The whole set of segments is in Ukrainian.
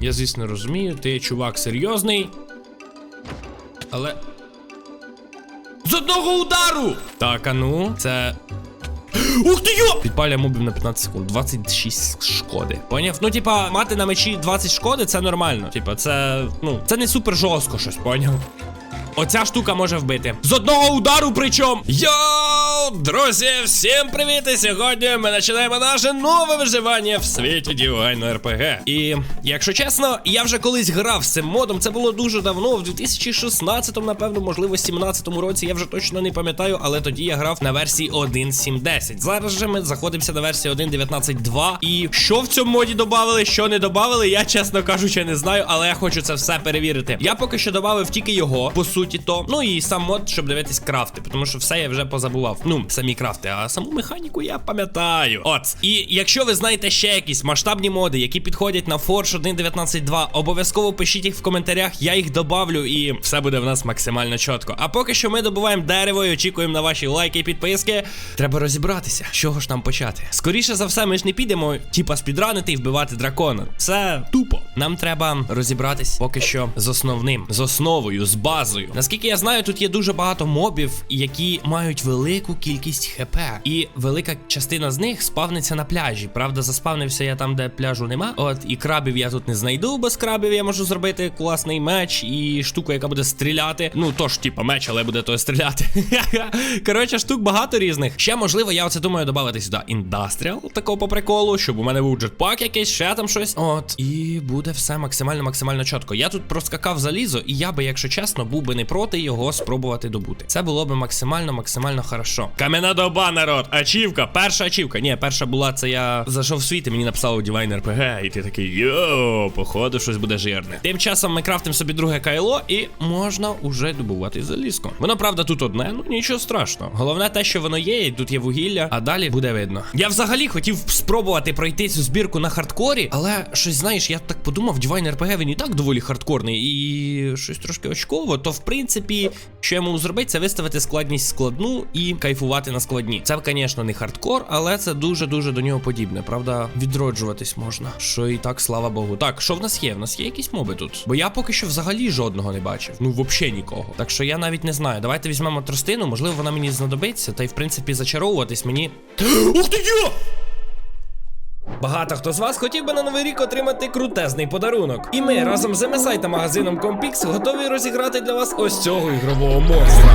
Я, звісно, розумію, ти чувак серйозний. Але. З одного удару! Так, а ну, це. Ух ти йо! Підпалює мобів на 15 секунд. 26 шкоди. Поняв? Ну, типа, мати на мечі 20 шкоди це нормально. Типа, це. Ну, це не супер жорстко щось, поняв? Оця штука може вбити. З одного удару причому. Йоу, друзі, всім привіт! І сьогодні ми починаємо наше нове виживання в світі Divine RPG. І якщо чесно, я вже колись грав з цим модом. Це було дуже давно, в 2016, напевно, можливо, 17 році. Я вже точно не пам'ятаю, але тоді я грав на версії 1.7.10. Зараз же ми заходимося на версію 1.19.2. І що в цьому моді додали, що не додали, я чесно кажучи, не знаю, але я хочу це все перевірити. Я поки що додав тільки його, по суті, то. Ну і сам мод, щоб дивитись крафти, тому що все я вже позабував. Ну, самі крафти, а саму механіку я пам'ятаю. От. І якщо ви знаєте ще якісь масштабні моди, які підходять на Forge 1.19.2, обов'язково пишіть їх в коментарях, я їх добавлю, і все буде в нас максимально чітко. А поки що ми добуваємо дерево і очікуємо на ваші лайки і підписки. Треба розібратися, з чого ж нам почати. Скоріше за все, ми ж не підемо, типа, спідранити і вбивати дракона. Це тупо. Нам треба розібратись поки що з основним, з основою, з базою. Наскільки я знаю, тут є дуже багато мобів, які мають велику кількість хп. І велика частина з них спавниться на пляжі. Правда, заспавнився я там, де пляжу нема. От і крабів я тут не знайду. Без крабів я можу зробити класний меч і штуку, яка буде стріляти. Ну то ж, типа, меч, але буде то стріляти. Коротше, штук багато різних. Ще можливо, я оце думаю додати сюди індастріал, такого по приколу, щоб у мене був джетпак якийсь, ще там щось. От, і буде все максимально, максимально чітко. Я тут проскакав залізо, і я би, якщо чесно, був би не проти його спробувати добути. Це було би максимально, максимально хорошо. Кам'яна доба, народ, ачівка, перша ачівка. Ні, перша була це я зайшов в світ і мені написало Divine RPG, і ти такий йоу, походу, щось буде жирне. Тим часом ми крафтимо собі друге кайло, і можна уже добувати залізко. Воно правда тут одне, ну нічого страшного. Головне те, що воно є, і тут є вугілля, а далі буде видно. Я взагалі хотів спробувати пройти цю збірку на хардкорі, але щось знаєш, я так подумав, Divine RPG він і так доволі хардкорний, і щось трошки очково, то в принципі, що я можу зробити, це виставити складність складну і кайфувати на складні. Це, звісно, не хардкор, але це дуже-дуже до нього подібне. Правда, відроджуватись можна. Що і так, слава Богу. Так, що в нас є? В нас є якісь моби тут? Бо я поки що взагалі жодного не бачив. Ну, взагалі нікого. Так що я навіть не знаю. Давайте візьмемо тростину, можливо, вона мені знадобиться, та й в принципі зачаровуватись мені. Ух ти! Багато хто з вас хотів би на новий рік отримати крутезний подарунок. І ми разом з MSI та магазином Compix готові розіграти для вас ось цього ігрового монстра.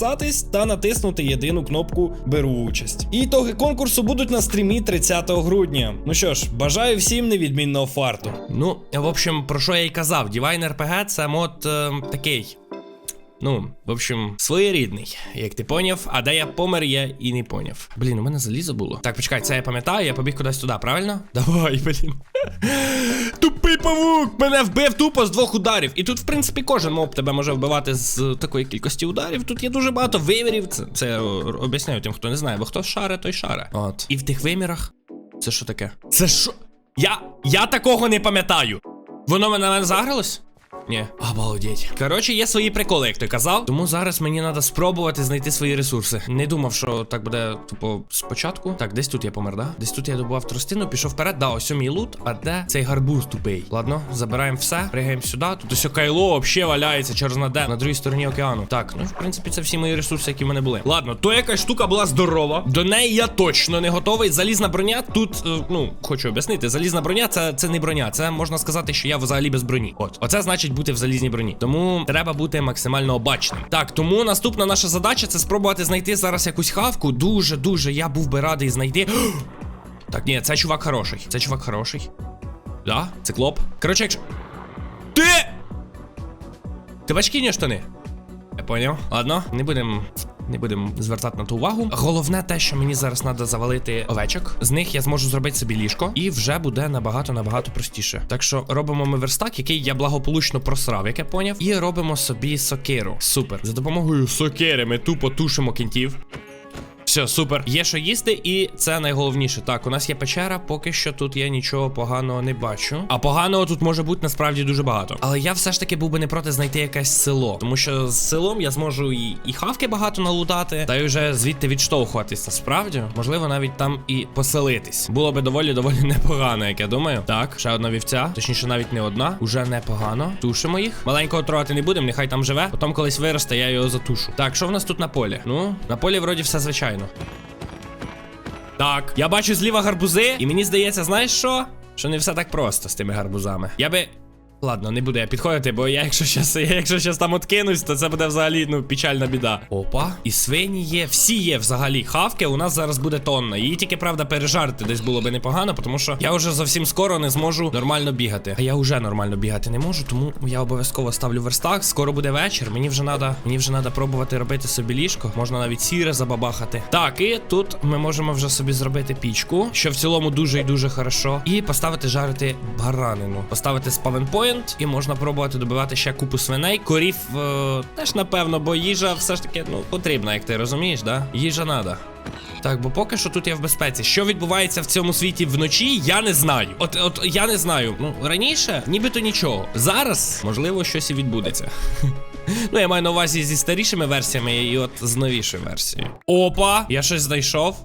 підписатись та натиснути єдину кнопку Беру участь. І ітоги конкурсу будуть на стрімі 30 грудня. Ну що ж, бажаю всім невідмінного фарту. Ну, в общем, про що я й казав, Divine RPG це мод е, такий. Ну, в общем, своєрідний, як ти поняв, а де я помер, я і не поняв. Блін, у мене залізо було. Так, почекай, це я пам'ятаю, я побіг кудись туди, правильно? Давай, блін. Тупий павук! Мене вбив тупо з двох ударів. І тут, в принципі, кожен моб тебе може вбивати з такої кількості ударів. Тут є дуже багато вимірів. Це, це об'ясняю тим, хто не знає, бо хто шаре, той шаре. От. І в тих вимірах. Це що таке? Це що? Я. Я такого не пам'ятаю. Воно мене загралось? Ні, обалдеть. Коротше, є свої приколи, як ти казав. Тому зараз мені треба спробувати знайти свої ресурси. Не думав, що так буде, типу, спочатку. Так, десь тут я помер, да? Десь тут я добував тростину, пішов вперед. Да, ось мій лут. А де цей гарбуз тупий? Ладно, забираємо все, пригаємо сюди. Тут ось кайло взагалі валяється через на де на другій стороні океану. Так, ну в принципі, це всі мої ресурси, які в мене були. Ладно, то якась штука була здорова. До неї я точно не готовий. Залізна броня тут, е, ну, хочу об'яснити, залізна броня це, це не броня. Це можна сказати, що я взагалі без броні. От, оце значить бути в залізній броні. Тому треба бути максимально обачним. Так, тому наступна наша задача це спробувати знайти зараз якусь хавку. Дуже, дуже я був би радий знайти. Так, ні, це чувак хороший. Це чувак хороший. Да, циклоп. Коротше, якщо. Ти! Ти бачки штани? Я поняв. Ладно, не будемо. Не будемо звертати на ту увагу. Головне те, що мені зараз треба завалити овечок. З них я зможу зробити собі ліжко, і вже буде набагато набагато простіше. Так що робимо ми верстак, який я благополучно просрав, як я поняв. І робимо собі сокиру. Супер. За допомогою сокири ми тупо тушимо кінтів. Все, супер. Є що їсти, і це найголовніше. Так, у нас є печера, поки що тут я нічого поганого не бачу. А поганого тут може бути насправді дуже багато. Але я все ж таки був би не проти знайти якесь село. Тому що з селом я зможу і, і хавки багато налутати, та й вже звідти відштовхуватися. Справді, можливо, навіть там і поселитись. Було би доволі доволі непогано, як я думаю. Так, ще одна вівця, точніше, навіть не одна. Уже непогано. Тушимо їх. Маленького трогати не будемо, нехай там живе. Потім колись виросте, я його затушу. Так, що в нас тут на полі? Ну, на полі вроді все звичайно. Так, я бачу зліва гарбузи, і мені здається, знаєш що? Що не все так просто з тими гарбузами. Я би. Ладно, не буду я підходити, бо я якщо щас, я, якщо щас там откинусь, то це буде взагалі ну печальна біда. Опа, і свині є, всі є взагалі хавки. У нас зараз буде тонна. Її тільки правда пережарити десь було би непогано, тому що я вже зовсім скоро не зможу нормально бігати. А я вже нормально бігати не можу, тому я обов'язково ставлю верстак. Скоро буде вечір. Мені вже надо, мені вже надо пробувати робити собі ліжко. Можна навіть сіре забабахати. Так, і тут ми можемо вже собі зробити пічку, що в цілому дуже і дуже хорошо. І поставити жарити баранину. Поставити спавенпоінт, і можна пробувати добивати ще купу свиней. Корів е, теж напевно, бо їжа все ж таки ну потрібна, як ти розумієш, да? Їжа надо. Так, бо поки що тут я в безпеці. Що відбувається в цьому світі вночі, я не знаю. От, от я не знаю. Ну раніше, нібито нічого. Зараз, можливо, щось і відбудеться. Ну, я маю на увазі зі старішими версіями і от з новішою версією. Опа! Я щось знайшов.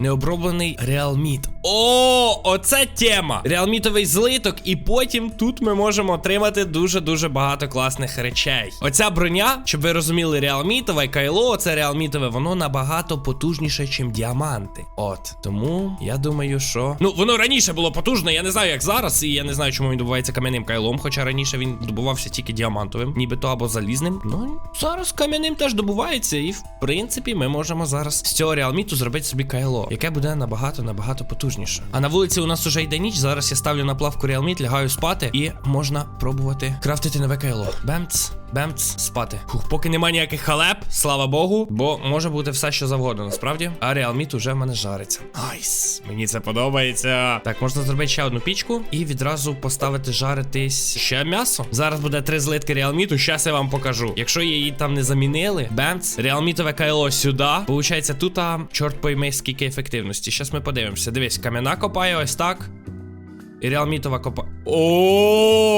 Необроблений реалміт. О, оце тема! Реалмітовий злиток, і потім тут ми можемо отримати дуже-дуже багато класних речей. Оця броня, щоб ви розуміли, реалмітове кайло, це реалмітове, воно набагато потужніше, ніж діаманти. От тому я думаю, що. Ну, воно раніше було потужне, я не знаю, як зараз, і я не знаю, чому він добувається кам'яним кайлом, хоча раніше він добувався тільки діамантовим, нібито або залізним. Ну, зараз кам'яним теж добувається, і в принципі ми можемо зараз з цього реалміту зробити собі кайло, яке буде набагато набагато потужніше. А на вулиці у нас уже йде ніч. Зараз я ставлю на плавку реалміт, лягаю спати, і можна пробувати крафтити нове кайло. Бемц. Бемц, спати. Фух, поки нема ніяких халеп, слава Богу, бо може бути все, що завгодно, насправді. А реалміт уже в мене жариться. Найс, мені це подобається. Так, можна зробити ще одну пічку і відразу поставити жаритись ще м'ясо. Зараз буде три злитки реалміту. Щас я вам покажу. Якщо її там не замінили, бемц, реалмітове кайло сюди. Получається, тут, чорт пойми, скільки ефективності. Щас ми подивимося. Дивись, кам'яна копає ось так. І реалмітова копає. О!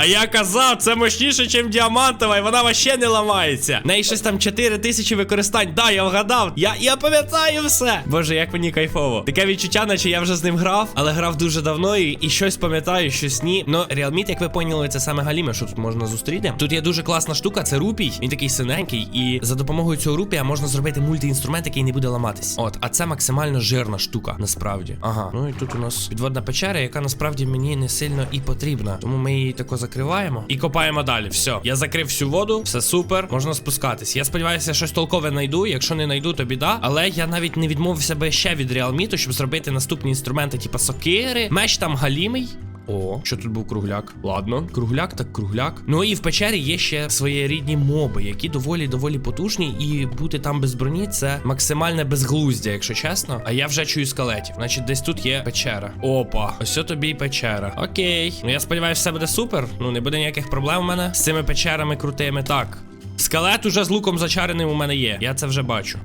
А я казав, це мощніше, ніж діамантова, і вона вообще не ламається. Неї щось там 4 тисячі використань. Да, я вгадав. Я я пам'ятаю все. Боже, як мені кайфово. Таке відчуття, наче я вже з ним грав, але грав дуже давно і, і щось пам'ятаю, щось ні. Ну, реалміт, як ви поняли, це саме галіме, що тут можна зустріти. Тут є дуже класна штука, це рупій. Він такий синенький, і за допомогою цього рупія можна зробити мультиінструмент, який не буде ламатись. От, а це максимально жирна штука, насправді. Ага, ну і тут у нас підводна печера, яка насправді мені не сильно і потрібна. Тому ми її тако закриваємо і копаємо далі. Все, я закрив всю воду, все супер, можна спускатись. Я сподіваюся, щось толкове знайду. Якщо не знайду, то біда. Але я навіть не відмовився би ще від реалміту, щоб зробити наступні інструменти, типу сокири. Меч там галімий. О, що тут був кругляк? Ладно, кругляк так кругляк. Ну і в печері є ще своєрідні моби, які доволі доволі потужні, і бути там без броні це максимальне безглуздя, якщо чесно. А я вже чую скелетів. Значить, десь тут є печера. Опа, ось тобі й печера. Окей. Ну я сподіваюся, все буде супер. Ну не буде ніяких проблем у мене з цими печерами крутими. Так. Скелет уже з луком зачареним у мене є. Я це вже бачу.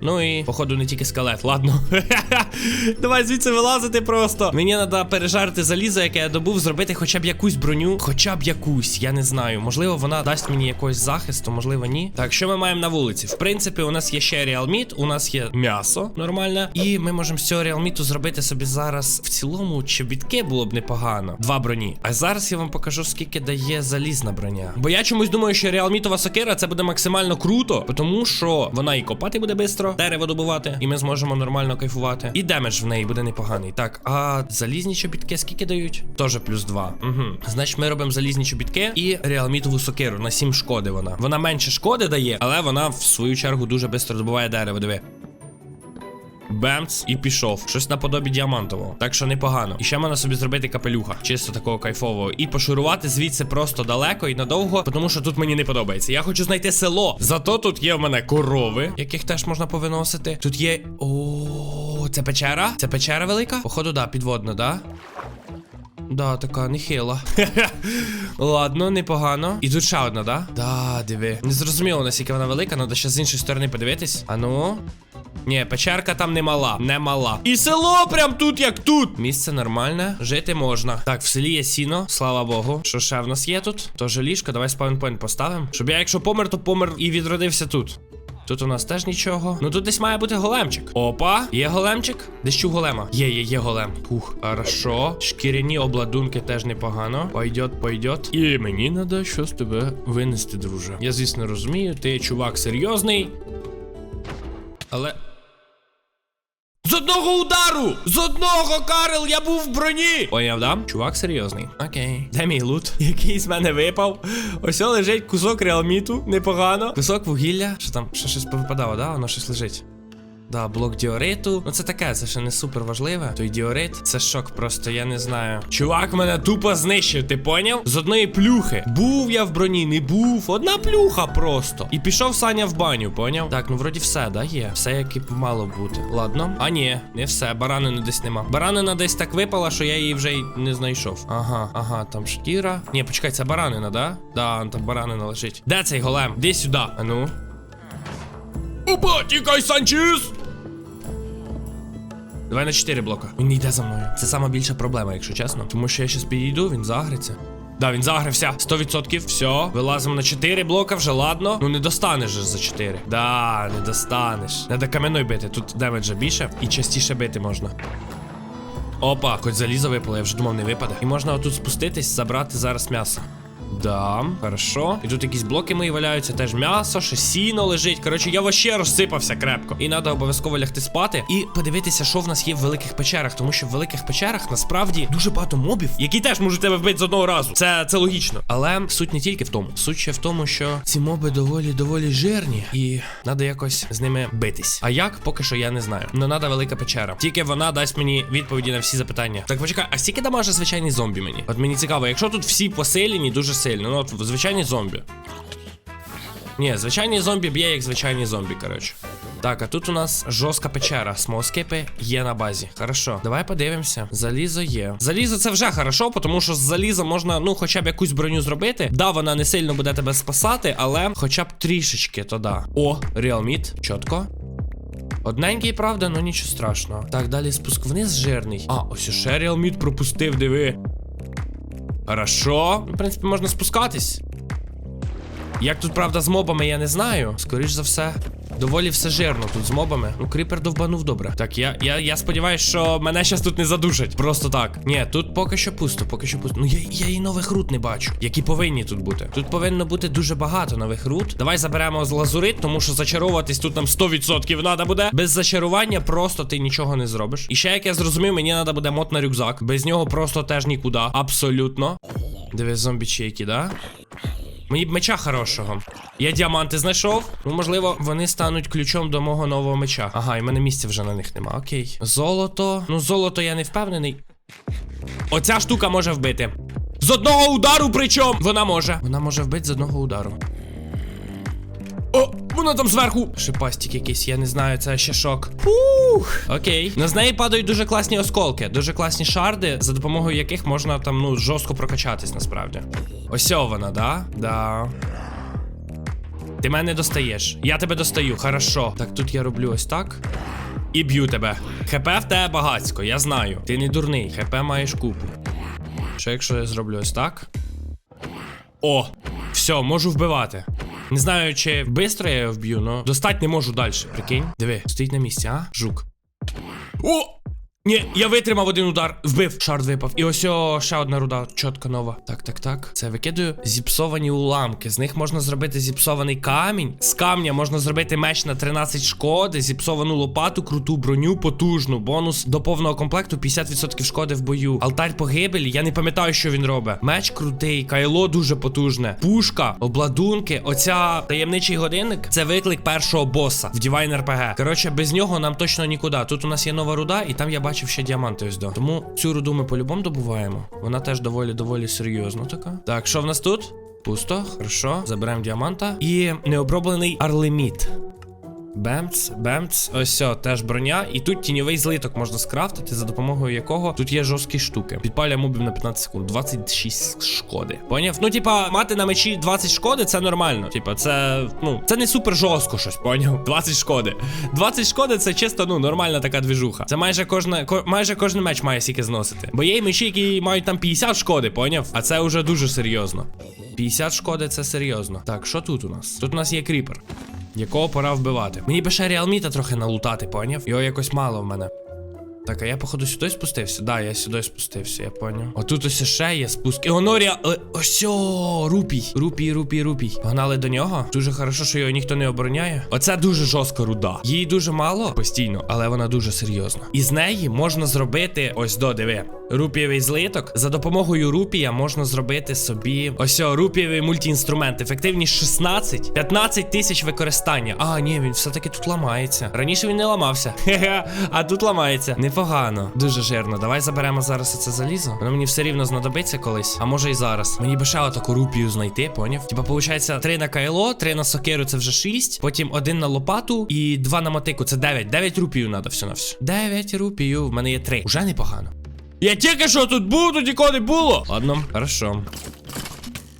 Ну і, походу, не тільки скелет, ладно. Давай звідси вилазити просто. Мені треба пережарити залізо, яке я добув, зробити хоча б якусь броню. Хоча б якусь, я не знаю. Можливо, вона дасть мені якогось захисту, можливо, ні. Так, що ми маємо на вулиці? В принципі, у нас є ще реалміт, у нас є м'ясо нормальне. І ми можемо з цього реалміту зробити собі зараз в цілому чобітки було б непогано. Два броні. А зараз я вам покажу, скільки дає залізна броня. Бо я чомусь думаю, що реалмітова сокира це буде максимально круто, тому що вона і копати буде швидко, дерево добувати, і ми зможемо нормально кайфувати. І демедж в неї буде непоганий. Так, а залізні чобітки скільки дають? Тоже плюс 2. Угу. Значить, ми робимо залізні чобітки і реалмітову сокиру на 7 шкоди вона. Вона менше шкоди дає, але вона в свою чергу дуже швидко добуває дерево. Диви. Бемц і пішов. Щось наподобі діамантового. Так що непогано. І ще можна собі зробити капелюха, чисто такого кайфового. І пошурувати звідси просто далеко і надовго, тому що тут мені не подобається. Я хочу знайти село. Зато тут є в мене корови, яких теж можна повиносити. Тут є. О, це печера? Це печера велика? Походу, да, підводна, да? Да, така нехила. Ладно, непогано. І тут ще одна, да? Да, диви. Не зрозуміло, наскільки вона велика, треба ще з іншої сторони подивитись. А ну. Ні, печерка там не мала, не мала. І село прям тут, як тут. Місце нормальне, жити можна. Так, в селі є сіно, слава Богу. Що ще в нас є тут? Тож ліжко, давай спаунпойнт поставимо. Щоб я, якщо помер, то помер і відродився тут. Тут у нас теж нічого. Ну тут десь має бути големчик. Опа, є големчик? Десь чув голема. Є, є, є голем. Ух, хорошо. Шкіряні обладунки теж непогано. Пойдет, пойдет. І мені треба щось тебе винести, друже. Я, звісно, розумію, ти чувак серйозний. Але. З одного удару! З одного Карл, я був в броні! Поняв, да? Чувак серйозний. Окей. Де мій лут? Який з мене випав? Ось лежить кусок реалміту, непогано. Кусок вугілля. Що там? Ще щось повипадало, да? Воно щось лежить. Да, блок діориту. Ну це таке, це ще не супер важливе. Той діорит, це шок, просто я не знаю. Чувак мене тупо знищив, ти поняв? З одної плюхи. Був я в броні, не був. Одна плюха просто. І пішов Саня в баню, поняв? Так, ну вроді все, да, є. Все як і мало бути. Ладно. А ні, не все. Баранини десь нема. Баранина десь так випала, що я її вже й не знайшов. Ага, ага, там шкіра. Ні, почекай, це баранина, да? Да, там баранина лежить. Де цей голем? Де сюди. А ну. Опа, тікай, Санчес! Давай на 4 блока. Він не йде за мною. Це сама більша проблема, якщо чесно. Тому що я щас підійду, він загриться. Да, він загрився. 100%. Все. Вилазимо на 4 блока, вже ладно. Ну не достанеш же за 4. Да, не достанеш. Надо кам'яною бити. Тут демеджа більше і частіше бити можна. Опа, хоч залізо випало, я вже думав, не випаде. І можна отут спуститись, забрати зараз м'ясо. Да, хорошо. І тут якісь блоки мої валяються, теж м'ясо, ще сіно лежить. Коротше, я вообще розсипався крепко. І треба обов'язково лягти спати і подивитися, що в нас є в великих печерах. Тому що в великих печерах насправді дуже багато мобів, які теж можуть тебе вбити з одного разу. Це, це логічно. Але суть не тільки в тому. Суть ще в тому, що ці моби доволі доволі жирні, і треба якось з ними битись. А як, поки що я не знаю. Но треба велика печера. Тільки вона дасть мені відповіді на всі запитання. Так почекай, а скільки дамаже звичайний зомбі мені? От мені цікаво, якщо тут всі посилені дуже сильно, ну от звичайні зомбі. Ні, звичайний зомбі б'є як звичайний зомбі, коротше. Так, а тут у нас жорстка печера. Смоскипи є на базі. Хорошо, давай подивимося. Залізо є. Залізо це вже хорошо, тому що з заліза можна, ну, хоча б якусь броню зробити. Да, вона не сильно буде тебе спасати, але хоча б трішечки, то да. О, реалміт, чітко. Одненький, правда, ну нічого страшного. Так, далі спуск вниз жирний. А, ось ще реалміт пропустив, диви. Хорошо. В принципі, можна спускатись. Як тут, правда, з мобами, я не знаю. Скоріш за все, доволі все жирно тут з мобами. Ну, кріпер довбанув добре. Так, я я, я сподіваюся, що мене зараз тут не задушать. Просто так. Ні, тут поки що пусто, поки що пусто. Ну я, я і нових рут не бачу, які повинні тут бути. Тут повинно бути дуже багато нових рут. Давай заберемо з лазурит, тому що зачаровуватись тут нам 100% треба буде. Без зачарування просто ти нічого не зробиш. І ще як я зрозумів, мені треба буде мод на рюкзак. Без нього просто теж нікуди. Абсолютно. Дивись, зомбі чейки, да? Мені б меча хорошого. Я діаманти знайшов. Ну, можливо, вони стануть ключом до мого нового меча. Ага, і в мене місця вже на них нема. Окей. Золото. Ну, золото я не впевнений. Оця штука може вбити. З одного удару, причому. Вона може. Вона може вбити з одного удару. О, вона там зверху. Шипастик якийсь, я не знаю, це ще шок. Фух. Окей. На з неї падають дуже класні осколки, дуже класні шарди, за допомогою яких можна там, ну, жорстко прокачатись насправді. Ось вона, да? Да. Ти мене достаєш. Я тебе достаю, хорошо. Так, тут я роблю ось так. І б'ю тебе. ХП в тебе багацько, я знаю. Ти не дурний, ХП маєш купу. Що якщо я зроблю ось так? О! Все, можу вбивати. Не знаю, чи швидко я його вб'ю, але достать не можу далі. Прикинь. Диви, стоїть на місці, а? Жук. О! Ні, я витримав один удар, вбив, шард випав. І ось о, ще одна руда, чітко нова. Так, так, так. Це викидаю. Зіпсовані уламки. З них можна зробити зіпсований камінь. З камня можна зробити меч на 13 шкоди, зіпсовану лопату, круту броню, потужну. Бонус до повного комплекту 50% шкоди в бою. Алтарь погибелі, я не пам'ятаю, що він робить. Меч крутий, кайло дуже потужне. Пушка, обладунки. Оця таємничий годинник це виклик першого боса в Divine RPG. Коротше, без нього нам точно нікуди. Тут у нас є нова руда, і там я бачив ще діаманти ось до. Тому цю руду ми по-любому добуваємо. Вона теж доволі доволі серйозна така. Так, що в нас тут? Пусто, хорошо. Заберемо діаманта. І необроблений арлеміт. Бемц, бемц, ось все, теж броня. І тут тіньовий злиток можна скрафтити, за допомогою якого тут є жорсткі штуки. Підпалює мобів на 15 секунд, 26 шкоди. Поняв? Ну, типа, мати на мечі 20 шкоди це нормально. Типа, це ну, це не супер жорстко щось, поняв? 20 шкоди. 20 шкоди це чисто, ну, нормальна така двіжуха. Це майже кожна, ко, майже кожен меч має стільки зносити. Бо є й мечі, які мають там 50 шкоди, поняв? А це вже дуже серйозно. 50 шкоди це серйозно. Так, що тут у нас? Тут у нас є кріпер якого пора вбивати. Мені би ще реалміта трохи налутати, поняв? Його якось мало в мене. Так, а я, походу, сюди спустився? Да, я сюди спустився, я поняв. Отут ось ще є спуск. І воно е, Ось рупій. Рупій, рупій, рупій. Погнали до нього. Дуже хорошо, що його ніхто не обороняє. Оце дуже жорстка руда. Її дуже мало постійно, але вона дуже серйозна. І з неї можна зробити ось до диви. Рупієвий злиток. За допомогою рупія можна зробити собі ось рупієвий мультіінструмент. Ефективність 16, 15 тисяч використання. А, ні, він все-таки тут ламається. Раніше він не ламався. Хе-хе, а тут ламається. Непогано. Дуже жирно. Давай заберемо зараз це залізо. Воно мені все рівно знадобиться колись. А може і зараз. Мені би ще отаку рупію знайти, поняв? Типа, виходить, 3 на кайло, 3 на сокиру це вже 6. Потім один на лопату і 2 на мотику. Це 9. 9 рупію треба все на все. 9 рупію. В мене є 3. Уже непогано. Я тільки що тут був, тут нікого не було. Ладно, хорошо.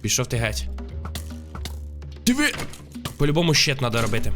Пішов ти геть. Диви! По-любому щит треба робити.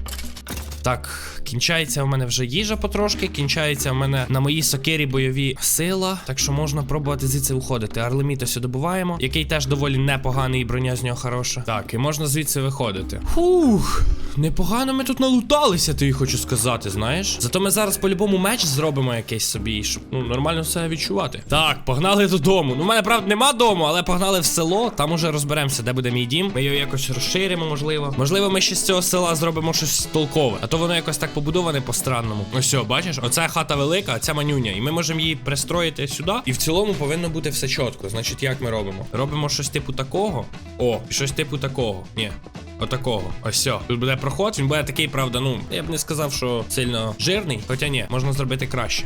Так, кінчається у мене вже їжа потрошки, кінчається у мене на моїй сокирі бойові сила. Так що можна пробувати звідси уходити. Арлеміт ось добуваємо, який теж доволі непоганий, і броня з нього хороша. Так, і можна звідси виходити. Фух, непогано ми тут налуталися, тобі хочу сказати, знаєш. Зато ми зараз по-любому меч зробимо якийсь собі, щоб ну нормально все відчувати. Так, погнали додому. Ну, в мене правда нема дому, але погнали в село. Там уже розберемося, де буде мій дім. Ми його якось розширимо, можливо. Можливо, ми ще з цього села зробимо щось толкове. А то воно якось так побудоване по-странному. Ось все, бачиш, оця хата велика, а ця манюня. І ми можемо її пристроїти сюди. І в цілому повинно бути все чітко. Значить, як ми робимо? Робимо щось типу такого. О, щось типу такого. Ні. Отакого. Ось все. Тут буде проход, він буде такий, правда, ну, я б не сказав, що сильно жирний, хоча ні, можна зробити краще.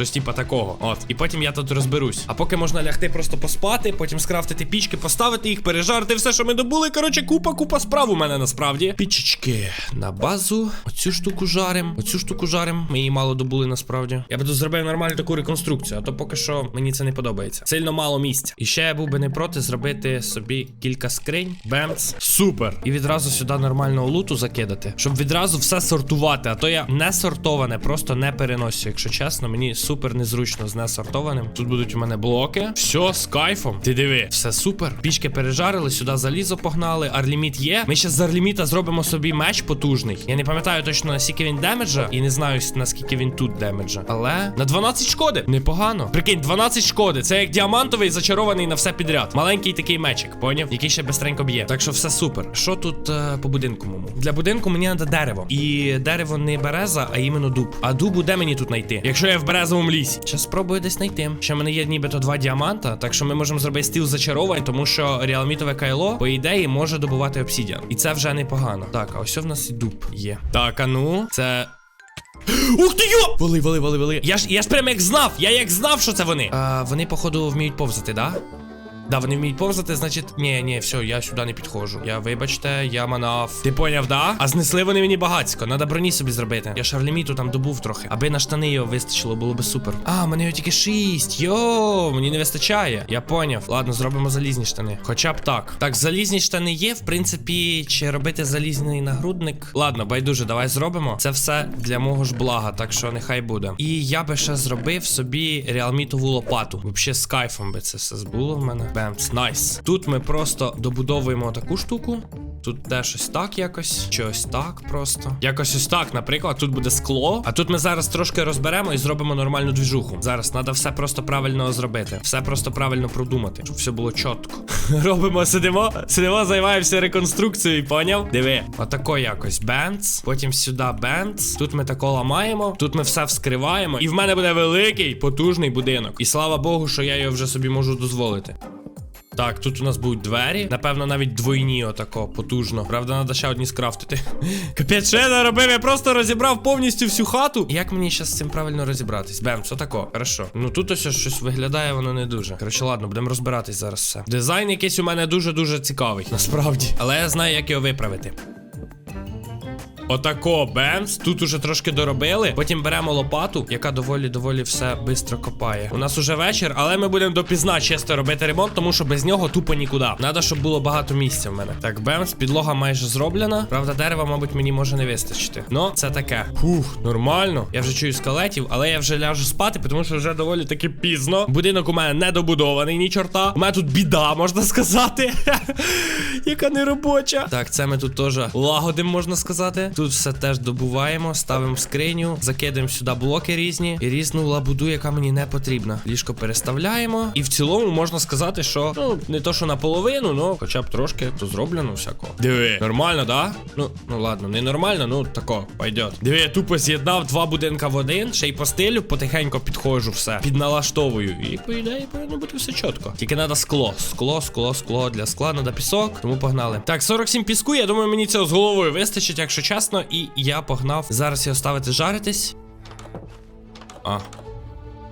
Щось типа такого. От. І потім я тут розберусь. А поки можна лягти просто поспати, потім скрафтити пічки, поставити їх, пережарити все, що ми добули. Коротше, купа, купа справ у мене насправді. Пічечки на базу. Оцю штуку жарим. Оцю штуку жарим. Ми її мало добули насправді. Я би тут зробив нормальну таку реконструкцію, а то поки що мені це не подобається. Сильно мало місця. І ще я був би не проти зробити собі кілька скринь. Бемц. Супер. І відразу сюди нормального луту закидати, щоб відразу все сортувати. А то я не сортоване, просто не переносю. Якщо чесно, мені супер незручно з несортованим. Тут будуть у мене блоки. Все з кайфом. Ти диви, все супер. Пічки пережарили, сюди залізо погнали. Арліміт є. Ми ще з арліміта зробимо собі меч потужний. Я не пам'ятаю точно наскільки він демеджа, і не знаю наскільки він тут демеджа. Але на 12 шкоди. Непогано. Прикинь, 12 шкоди. Це як діамантовий зачарований на все підряд. Маленький такий мечик, поняв? Який ще бистренько б'є. Так що все супер. Що тут е, по будинку моєму? Для будинку мені треба дерево. І дерево не береза, а іменно дуб. А дубу де мені тут знайти? Якщо я в березовому лісі. Зараз спробую десь знайти. Ще в мене є нібито два діаманта, так що ми можемо зробити стіл зачаровань, тому що реалмітове кайло, по ідеї, може добувати обсідіан. І це вже непогано. Так, а ось в нас і дуб є. Так, а ну, це. Ух ти йо! Вали, вали, вали, вали. Я ж я ж прям як знав. Я як знав, що це вони. А, вони, походу, вміють повзати, да? Да, вони вміють повзати, значить. Ні, ні, все, я сюди не підходжу. Я вибачте, я манав. Ти поняв, да? А знесли вони мені багацько. Надо броні собі зробити. Я шарлеміту там добув трохи. Аби на штани його вистачило, було би супер. А, мене його тільки шість. Йо, мені не вистачає. Я поняв. Ладно, зробимо залізні штани. Хоча б так. Так, залізні штани є. В принципі, чи робити залізний нагрудник? Ладно, байдуже, давай зробимо. Це все для мого ж блага, так що нехай буде. І я би ще зробив собі реалмітову лопату. Взагалі з кайфом би це все збуло в мене. Бемс, найс. Тут ми просто добудовуємо таку штуку. Тут теж щось так якось, чи ось так просто. Якось ось так, наприклад, тут буде скло. А тут ми зараз трошки розберемо і зробимо нормальну двіжуху. Зараз треба все просто правильно зробити. Все просто правильно продумати, щоб все було чітко. Робимо, сидимо, сидимо, займаємося реконструкцією, поняв? Диви, отако якось бенц. Потім сюди бенц. Тут ми тако ламаємо. Тут ми все вскриваємо. І в мене буде великий, потужний будинок. І слава Богу, що я його вже собі можу дозволити. Так, тут у нас будуть двері. Напевно, навіть двойні отако, потужно. Правда, треба ще одні скрафтити. Капець, що я наробив? Я просто розібрав повністю всю хату. Як мені зараз з цим правильно розібратись? Бем, що тако? Хорошо. Ну тут ось щось виглядає, воно не дуже. Коротше, ладно, будемо розбиратись зараз все. Дизайн якийсь у мене дуже-дуже цікавий, насправді. Але я знаю, як його виправити. Отако, бемс. Тут уже трошки доробили. Потім беремо лопату, яка доволі доволі все швидко копає. У нас уже вечір, але ми будемо допізна чисто робити ремонт, тому що без нього тупо нікуди. Надо, щоб було багато місця в мене. Так, бемс, підлога майже зроблена. Правда, дерева, мабуть, мені може не вистачити. Ну, це таке. Фух, нормально. Я вже чую скелетів, але я вже ляжу спати, тому що вже доволі таки пізно. Будинок у мене не добудований, ні чорта. У мене тут біда, можна сказати. Яка неробоча. Так, це ми тут теж лагодимо, можна сказати. Тут все теж добуваємо, ставимо скриню, закидаємо сюди блоки різні і різну лабуду, яка мені не потрібна. Ліжко переставляємо. І в цілому можна сказати, що ну не то, що наполовину, ну хоча б трошки то зроблено всякого. Диви, нормально, да? Ну, ну ладно, не нормально, ну тако, пойдет. Диви, я тупо з'єднав два будинка в один, ще й по стилю потихеньку підходжу все, підналаштовую. І по ідеї повинно бути все чітко. Тільки треба скло. Скло, скло, скло. Для скла треба пісок, тому погнали. Так, 47 піску, я думаю, мені цього з головою вистачить, якщо чесно. І я погнав зараз його ставити жаритись. А.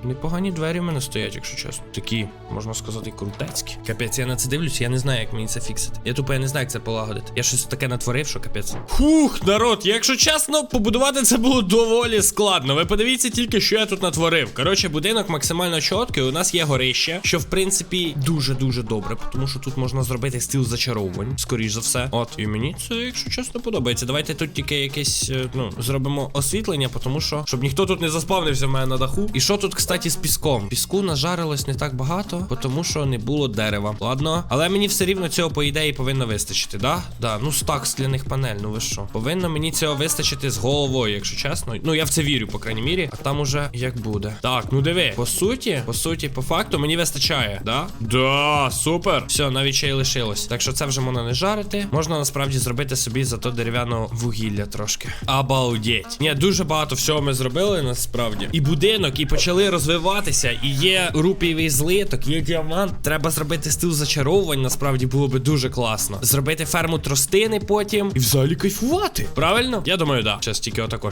Непогані двері в мене стоять, якщо чесно. Такі, можна сказати, крутецькі. Капець, я на це дивлюсь, я не знаю, як мені це фіксити. Я тупо я не знаю, як це полагодити. Я щось таке натворив, що капець. Фух, народ, якщо чесно, побудувати це було доволі складно. Ви подивіться тільки, що я тут натворив. Коротше, будинок максимально чіткий. У нас є горище, що в принципі дуже-дуже добре, тому що тут можна зробити стіл зачаровувань, скоріш за все. От, і мені це, якщо чесно, подобається. Давайте тут тільки якесь, е, ну, зробимо освітлення, тому що, щоб ніхто тут не заспавнився в мене на даху. І що тут, кстати, з піском? Піску нажарилось не так багато, тому що не було дерева. Ладно, але мені все рівно цього, по ідеї, повинно вистачити, да? Да, ну стак скляних панель, ну ви що? Повинно мені цього вистачити з головою, якщо чесно. Ну я в це вірю, по крайній мірі. А там уже як буде. Так, ну диви, по суті, по суті, по факту, мені вистачає, да? Да, супер. Все, навіть ще й лишилось. Так що це вже можна не жарити. Можна насправді зробити собі зато дерев'яного вугілля трошки. Обалдеть. Ні, дуже багато всього ми зробили насправді. І будинок, і почали розвиватися. І є рупієвий злиток, є діамант. Треба зробити стил зачаровувань. Насправді було би дуже класно. Зробити ферму тростини потім. І взагалі кайфувати. Правильно? Я думаю, да. Зараз тільки отако.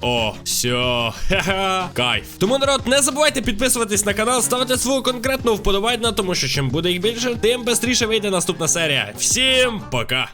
О, все, ха-ха, кайф. Тому народ, не забувайте підписуватись на канал, ставити свою конкретну вподобайну, тому що чим буде їх більше, тим швидше вийде наступна серія. Всім пока!